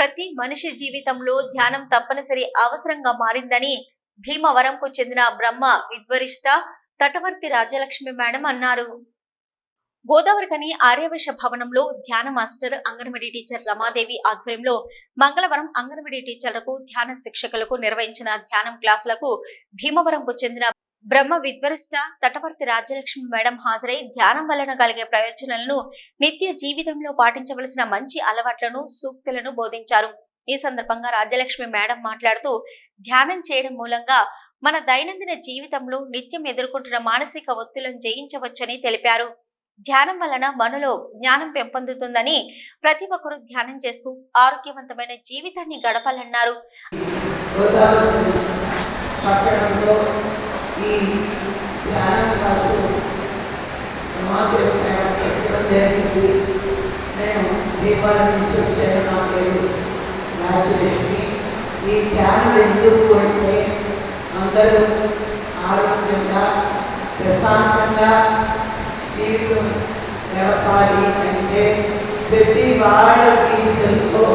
ప్రతి మనిషి జీవితంలో ధ్యానం తప్పనిసరి అవసరంగా మారిందని భీమవరంకు చెందిన బ్రహ్మ విద్వరిష్ట తటవర్తి రాజ్యలక్ష్మి మేడం అన్నారు. గోదావరికని ఆర్యవేశ భవనంలో ధ్యాన మాస్టర్ అంగన్వాడీ టీచర్ రమాదేవి ఆధ్వర్యంలో మంగళవారం అంగన్వాడీ టీచర్లకు ధ్యాన శిక్షకులకు నిర్వహించిన ధ్యానం క్లాసులకు భీమవరంకు చెందిన బ్రహ్మ విద్వరిష్ట తటవర్తి రాజ్యలక్ష్మి మేడం హాజరై ధ్యానం వలన కలిగే ప్రయోజనాలను నిత్య జీవితంలో పాటించవలసిన మంచి అలవాట్లను సూక్తులను బోధించారు. ఈ సందర్భంగా రాజ్యలక్ష్మి మేడం మాట్లాడుతూ ధ్యానం చేయడం మూలంగా మన దైనందిన జీవితంలో నిత్యం ఎదుర్కొంటున్న మానసిక ఒత్తిళ్ళను జయించవచ్చని తెలిపారు. ధ్యానం వలన మనలో జ్ఞానం పెంపొందుతుందని ప్రతి ఒక్కరూ ధ్యానం చేస్తూ ఆరోగ్యవంతమైన జీవితాన్ని గడపాలన్నారు. ఈ ధ్యాన క్లాసు మాకు పెట్టడం జరిగింది? నేను దీపావళి నుంచి వచ్చాను నా పేరు రాజలక్ష్మి. ఈ ఛానల్ ఎందుకు అంటే అందరూ ఆరోగ్యంగా ప్రశాంతంగా జీవితం గడపాలి అంటే ప్రతి వాళ్ళ జీవితంలో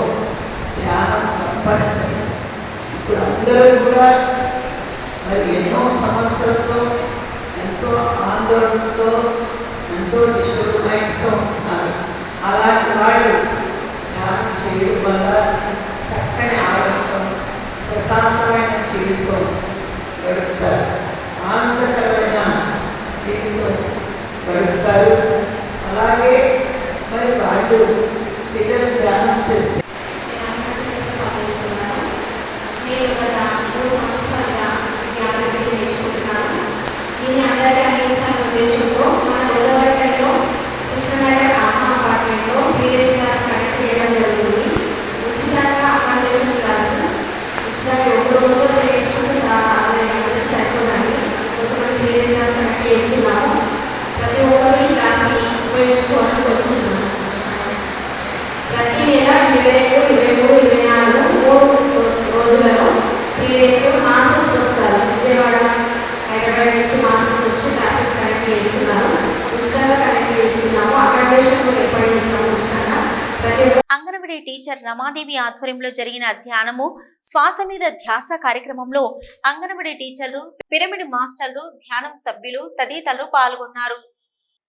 ధ్యానం తప్పనిసరి. ఇప్పుడు అందరూ కూడా మరి ఎన్నో సమస్యలతో ఎంతో ఆందోళనతో ఎంతో డిస్టర్బ్మెంట్తో ఉంటున్నారు అలాంటి వాళ్ళు ధ్యానం చేయడం వల్ల చక్కని ఆరోగ్యం ప్రశాంతమైన జీవితం గడుపుతారు. ఆనందకరమైన జీవితం గడుపుతారు. అలాగే మరి వాళ్ళు అంగన్వాడీ టీచర్ రమాదేవి ఆధ్వర్యంలో జరిగిన ధ్యానము శ్వాస మీద ధ్యాస కార్యక్రమంలో అంగన్వాడీ టీచర్లు పిరమిడ్ మాస్టర్లు ధ్యానం సభ్యులు తదితరులు పాల్గొన్నారు.